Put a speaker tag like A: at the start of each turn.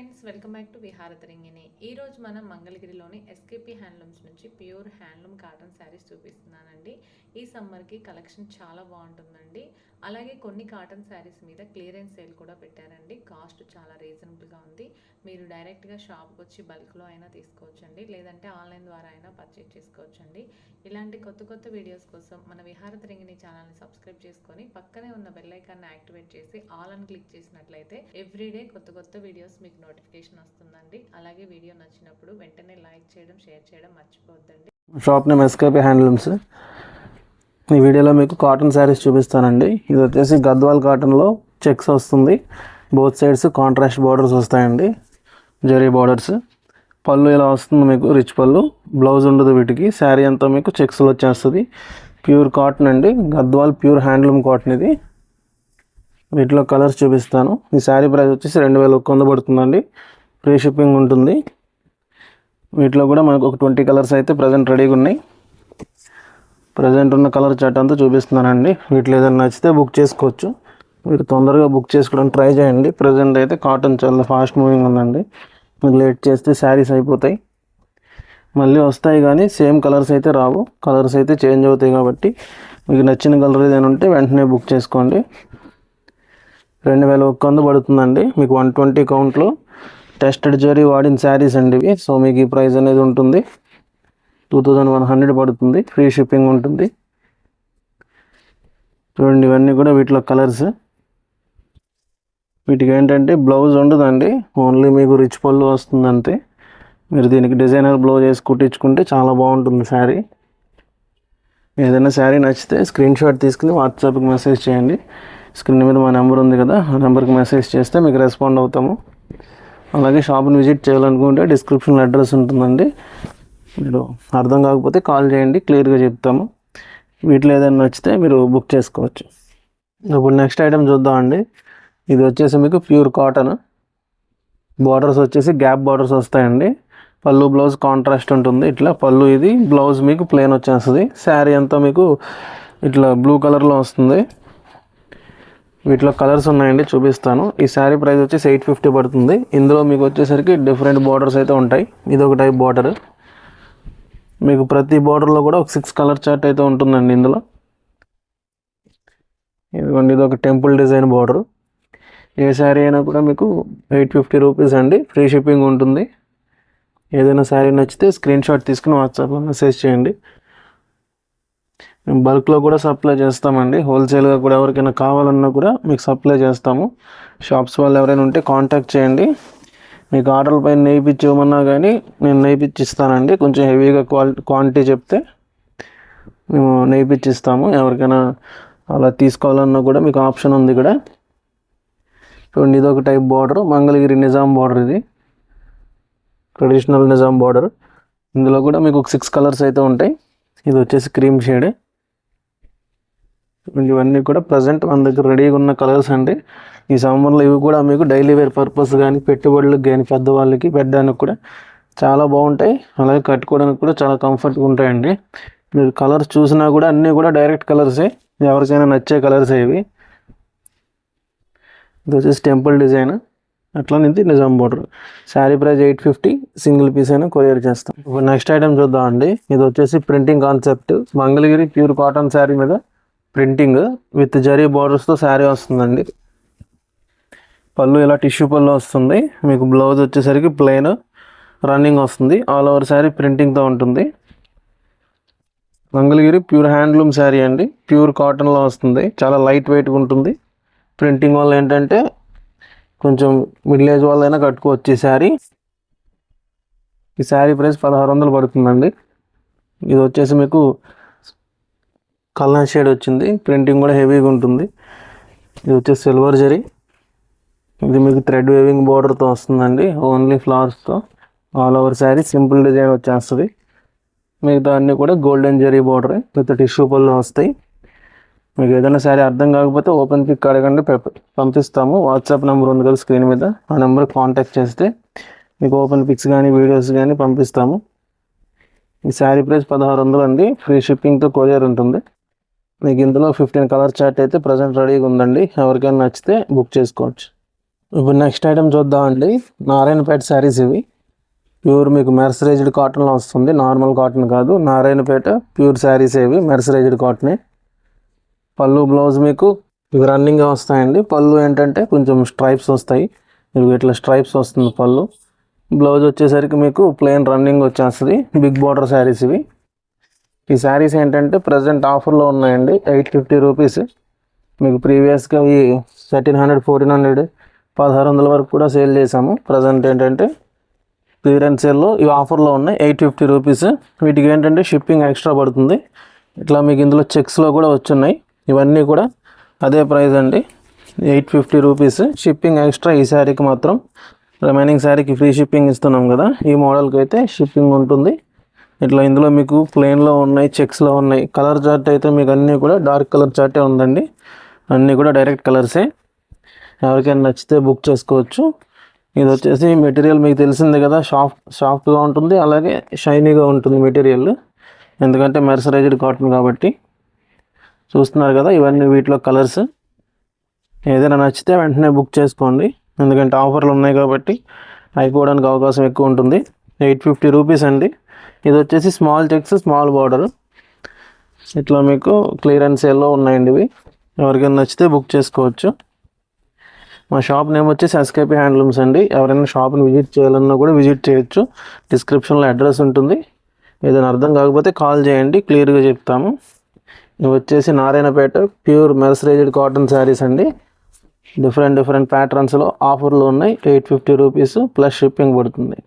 A: friends welcome back to విహార తరంగిణి ఈరోజు మనం మంగళగిరిలోని ఎస్కేపీ హ్యాండ్లూమ్స్ నుంచి ప్యూర్ హ్యాండ్లూమ్ కాటన్ శారీస్ చూపిస్తున్నానండి ఈ సమ్మర్కి కలెక్షన్ చాలా బాగుంటుందండి అలాగే కొన్ని కాటన్ శారీస్ మీద క్లియరెన్స్ సేల్ కూడా పెట్టారండి కాస్ట్ చాలా రీజనబుల్గా ఉంది మీరు డైరెక్ట్గా షాప్కి వచ్చి బల్క్లో అయినా తీసుకోవచ్చండి లేదంటే ఆన్లైన్ ద్వారా అయినా పర్చేజ్ చేసుకోవచ్చండి ఇలాంటి కొత్త కొత్త వీడియోస్ కోసం మన విహార తరంగిణి ఛానల్ని సబ్స్క్రైబ్ చేసుకొని పక్కనే ఉన్న బెల్లైకాన్ని యాక్టివేట్ చేసి ఆల్ అని క్లిక్ చేసినట్లయితే ఎవ్రీడే కొత్త కొత్త వీడియోస్ మీకు నోటిఫికేషన్ వస్తుందండి అలాగే వీడియో నచ్చినప్పుడు వెంటనే లైక్ చేయడం షేర్ చేయడం మర్చిపోద్దండి
B: షాప్ నేమ్ ఎస్కేపీ హ్యాండ్లూమ్స్ ఈ వీడియోలో మీకు కాటన్ శారీస్ చూపిస్తానండి ఇది వచ్చేసి గద్వాల్ కాటన్లో చెక్స్ వస్తుంది బోత్ సైడ్స్ కాంట్రాస్ట్ బార్డర్స్ వస్తాయండి జరీ బార్డర్స్ పళ్ళు ఇలా వస్తుంది మీకు రిచ్ పళ్ళు బ్లౌజ్ ఉండదు వీటికి శారీ అంతా మీకు చెక్స్లో వచ్చేస్తుంది ప్యూర్ కాటన్ అండి గద్వాల్ ప్యూర్ హ్యాండ్లూమ్ కాటన్ ఇది వీటిలో కలర్స్ చూపిస్తాను ఈ శారీ ప్రైస్ వచ్చేసి రెండు వేల ఒక్క వంద పడుతుందండి ఫ్రీ షిప్పింగ్ ఉంటుంది వీటిలో కూడా మనకు ఒక ట్వంటీ కలర్స్ అయితే ప్రజెంట్ రెడీగా ఉన్నాయి ప్రజెంట్ ఉన్న కలర్ చాట్ అంతా చూపిస్తున్నానండి వీటిలో ఏదైనా నచ్చితే బుక్ చేసుకోవచ్చు మీరు తొందరగా బుక్ చేసుకోవడానికి ట్రై చేయండి ప్రజెంట్ అయితే కాటన్ చాలా ఫాస్ట్ మూవింగ్ ఉందండి మీరు లేట్ చేస్తే శారీస్ అయిపోతాయి మళ్ళీ వస్తాయి కానీ సేమ్ కలర్స్ అయితే రావు కలర్స్ అయితే చేంజ్ అవుతాయి కాబట్టి మీకు నచ్చిన కలర్ ఏదైనా ఉంటే వెంటనే బుక్ చేసుకోండి రెండు వేల ఒక్క వంద పడుతుందండి మీకు వన్ ట్వంటీ కౌంట్లో టెస్టెడ్ జరీ వాడిన శారీస్ అండి ఇవి సో మీకు ఈ ప్రైస్ అనేది ఉంటుంది టూ థౌజండ్ వన్ హండ్రెడ్ పడుతుంది ఫ్రీ షిప్పింగ్ ఉంటుంది చూడండి ఇవన్నీ కూడా వీటిలో కలర్స్ వీటికి ఏంటంటే బ్లౌజ్ ఉండదండి ఓన్లీ మీకు రిచ్ పళ్ళు వస్తుంది అంతే మీరు దీనికి డిజైనర్ బ్లౌజ్ వేసి కుట్టించుకుంటే చాలా బాగుంటుంది శారీ ఏదైనా శారీ నచ్చితే స్క్రీన్ షాట్ తీసుకుని వాట్సాప్కి మెసేజ్ చేయండి స్క్రీన్ మీద మా నెంబర్ ఉంది కదా ఆ నెంబర్కి మెసేజ్ చేస్తే మీకు రెస్పాండ్ అవుతాము అలాగే షాప్ని విజిట్ చేయాలనుకుంటే డిస్క్రిప్షన్లో అడ్రస్ ఉంటుందండి మీరు అర్థం కాకపోతే కాల్ చేయండి క్లియర్గా చెప్తాము వీటిలో ఏదైనా నచ్చితే మీరు బుక్ చేసుకోవచ్చు ఇప్పుడు నెక్స్ట్ ఐటెం చూద్దామండి ఇది వచ్చేసి మీకు ప్యూర్ కాటన్ బార్డర్స్ వచ్చేసి గ్యాప్ బార్డర్స్ వస్తాయండి పళ్ళు బ్లౌజ్ కాంట్రాస్ట్ ఉంటుంది ఇట్లా పళ్ళు ఇది బ్లౌజ్ మీకు ప్లేన్ వచ్చేస్తుంది శారీ అంతా మీకు ఇట్లా బ్లూ కలర్లో వస్తుంది వీటిలో కలర్స్ ఉన్నాయండి చూపిస్తాను ఈ శారీ ప్రైస్ వచ్చేసి ఎయిట్ ఫిఫ్టీ పడుతుంది ఇందులో మీకు వచ్చేసరికి డిఫరెంట్ బార్డర్స్ అయితే ఉంటాయి ఇది ఒక టైప్ బార్డర్ మీకు ప్రతి బార్డర్లో కూడా ఒక సిక్స్ కలర్ చార్ట్ అయితే ఉంటుందండి ఇందులో ఇదిగోండి ఇది ఒక టెంపుల్ డిజైన్ బార్డర్ ఏ శారీ అయినా కూడా మీకు ఎయిట్ ఫిఫ్టీ రూపీస్ అండి ఫ్రీ షిప్పింగ్ ఉంటుంది ఏదైనా శారీ నచ్చితే స్క్రీన్ షాట్ తీసుకుని వాట్సాప్లో మెసేజ్ చేయండి మేము బల్క్లో కూడా సప్లై చేస్తామండి హోల్సేల్గా కూడా ఎవరికైనా కావాలన్నా కూడా మీకు సప్లై చేస్తాము షాప్స్ వాళ్ళు ఎవరైనా ఉంటే కాంటాక్ట్ చేయండి మీకు ఆర్డర్ల పైన నేయిపించమన్నా కానీ నేను నేయిపించిస్తానండి కొంచెం హెవీగా క్వాలిటీ క్వాంటిటీ చెప్తే మేము నేయిపించిస్తాము ఎవరికైనా అలా తీసుకోవాలన్నా కూడా మీకు ఆప్షన్ ఉంది ఇక్కడ చూడండి ఇది ఒక type border Mangalagiri Nizam border ఇది ట్రెడిషనల్ నిజాం బార్డర్ ఇందులో కూడా మీకు ఒక సిక్స్ కలర్స్ అయితే ఉంటాయి ఇది వచ్చేసి క్రీమ్ షేడ్ ఇవన్నీ కూడా ప్రజెంట్ మన దగ్గర రెడీగా ఉన్న కలర్స్ అండి ఈ సమ్మర్లో ఇవి కూడా మీకు డైలీ వేర్ పర్పస్ కానీ పెట్టుబడులకు కానీ పెద్దవాళ్ళకి పెట్టడానికి కూడా చాలా బాగుంటాయి అలాగే కట్టుకోవడానికి కూడా చాలా కంఫర్ట్గా ఉంటాయండి మీరు కలర్స్ చూసినా కూడా అన్నీ కూడా డైరెక్ట్ కలర్సే ఎవరికైనా నచ్చే కలర్స్ ఇవి ఇది వచ్చేసి టెంపుల్ డిజైన్ అట్లా నింది Nizam border sari price eight fifty single piece అయినా కొరియర్ చేస్తాం ఇప్పుడు నెక్స్ట్ ఐటమ్ చూద్దాం అండి ఇది వచ్చేసి printing concept Mangalagiri pure cotton sari మీద ప్రింటింగ్ విత్ జరీ బార్డర్స్తో శారీ వస్తుందండి పళ్ళు ఇలా టిష్యూ పళ్ళు వస్తుంది మీకు బ్లౌజ్ వచ్చేసరికి ప్లెయిన్ రన్నింగ్ వస్తుంది ఆల్ ఓవర్ శారీ ప్రింటింగ్తో ఉంటుంది మంగళగిరి ప్యూర్ హ్యాండ్లూమ్ శారీ అండి ప్యూర్ కాటన్లో వస్తుంది చాలా లైట్ వెయిట్గా ఉంటుంది ప్రింటింగ్ వల్ల ఏంటంటే కొంచెం మిడిల్ ఏజ్ వాళ్ళైనా కట్టుకోవచ్చు ఈ శారీ ఈ శారీ ప్రైస్ పదహారు వందలు పడుతుందండి ఇది వచ్చేసి మీకు కల్లా షేడ్ వచ్చింది ప్రింటింగ్ కూడా హెవీగా ఉంటుంది ఇది వచ్చేసి సిల్వర్ జరీ ఇది మీకు థ్రెడ్ వేవింగ్ బార్డర్తో వస్తుందండి ఓన్లీ ఫ్లవర్స్తో all over sari simple design వచ్చేస్తుంది మిగతా అన్నీ కూడా గోల్డెన్ జరీ బార్డర్ మిగతా టిష్యూ పళ్ళు వస్తాయి మీకు ఏదైనా సరే అర్థం కాకపోతే ఓపెన్ పిక్ అడగండి పంపిస్తాము వాట్సాప్ నెంబర్ ఉంది కదా స్క్రీన్ మీద ఆ నెంబర్ కాంటాక్ట్ చేస్తే మీకు ఓపెన్ పిక్స్ కానీ వీడియోస్ కానీ పంపిస్తాము ఈ శారీ ప్రైస్ పదహారు వందలు అండి ఫ్రీ షిప్పింగ్తో కొరియర్ ఉంటుంది మీకు ఇందులో ఫిఫ్టీన్ కలర్ చార్ట్ అయితే ప్రజెంట్ రెడీగా ఉందండి ఎవరికైనా నచ్చితే బుక్ చేసుకోవచ్చు ఇప్పుడు నెక్స్ట్ ఐటమ్ చూద్దామండి నారాయణపేట శారీస్ ఇవి ప్యూర్ మీకు మెర్సరైజ్డ్ కాటన్లో వస్తుంది నార్మల్ కాటన్ కాదు నారాయణపేట ప్యూర్ శారీస్ ఇవి మెర్సరైజ్డ్ కాటనే పళ్ళు బ్లౌజ్ మీకు ఇవి రన్నింగ్గా వస్తాయండి పళ్ళు ఏంటంటే కొంచెం స్ట్రైప్స్ వస్తాయి ఇవి ఇట్లా స్ట్రైప్స్ వస్తుంది పళ్ళు బ్లౌజ్ వచ్చేసరికి మీకు ప్లెయిన్ రన్నింగ్ వచ్చేస్తుంది బిగ్ బార్డర్ శారీస్ ఇవి ఈ శారీస్ ఏంటంటే ప్రజెంట్ ఆఫర్లో ఉన్నాయండి ఎయిట్ ఫిఫ్టీ రూపీస్ మీకు ప్రీవియస్గా ఈ థర్టీన్ హండ్రెడ్ ఫోర్టీన్ హండ్రెడ్ పదహారు వందల వరకు కూడా సేల్ చేసాము ప్రజెంట్ ఏంటంటే క్లియరెన్స్ సేల్లో ఇవి ఆఫర్లో ఉన్నాయి ఎయిట్ ఫిఫ్టీ రూపీస్ వీటికి ఏంటంటే షిప్పింగ్ ఎక్స్ట్రా పడుతుంది ఇట్లా మీకు ఇందులో చెక్స్లో కూడా వచ్చున్నాయి ఇవన్నీ కూడా అదే ప్రైస్ అండి eight fifty rupees shipping extra ఈ శారీకి మాత్రం రిమైనింగ్ శారీకి ఫ్రీ షిప్పింగ్ ఇస్తున్నాం కదా ఈ మోడల్కి అయితే షిప్పింగ్ ఉంటుంది ఇట్లా ఇందులో మీకు ప్లెయిన్లో ఉన్నాయి చెక్స్లో ఉన్నాయి కలర్ చార్ట్ అయితే మీకు అన్నీ కూడా డార్క్ కలర్ చార్టే ఉందండి అన్నీ కూడా డైరెక్ట్ కలర్సే ఎవరికైనా నచ్చితే బుక్ చేసుకోవచ్చు ఇది వచ్చేసి మెటీరియల్ మీకు తెలిసిందే కదా సాఫ్ట్ సాఫ్ట్గా ఉంటుంది అలాగే షైనీగా ఉంటుంది మెటీరియల్ ఎందుకంటే మెర్సరైజ్డ్ కాటన్ కాబట్టి చూస్తున్నారు కదా ఇవన్నీ వీటిలో కలర్స్ ఏదైనా నచ్చితే వెంటనే బుక్ చేసుకోండి ఎందుకంటే ఆఫర్లు ఉన్నాయి కాబట్టి అయిపోవడానికి అవకాశం ఎక్కువ ఉంటుంది ఎయిట్ ఫిఫ్టీ రూపీస్ అండి ఇది వచ్చేసి స్మాల్ చెక్స్ స్మాల్ బార్డర్ ఇట్లా మీకు క్లియరెన్స్ సేల్లో ఉన్నాయండి ఇవి ఎవరికైనా నచ్చితే బుక్ చేసుకోవచ్చు మా షాప్ నేమ్ వచ్చేసి ఎస్కేపీ హ్యాండ్లూమ్స్ అండి ఎవరైనా షాప్ని విజిట్ చేయాలన్నా కూడా విజిట్ చేయొచ్చు డిస్క్రిప్షన్లో అడ్రస్ ఉంటుంది ఏదైనా అర్థం కాకపోతే కాల్ చేయండి క్లియర్గా చెప్తాము ఇవి వచ్చేసి Narayanpet pure mercerised cotton saris అండి డిఫరెంట్ డిఫరెంట్ ప్యాటర్న్స్లో ఆఫర్లు ఉన్నాయి eight fifty rupees plus shipping పడుతుంది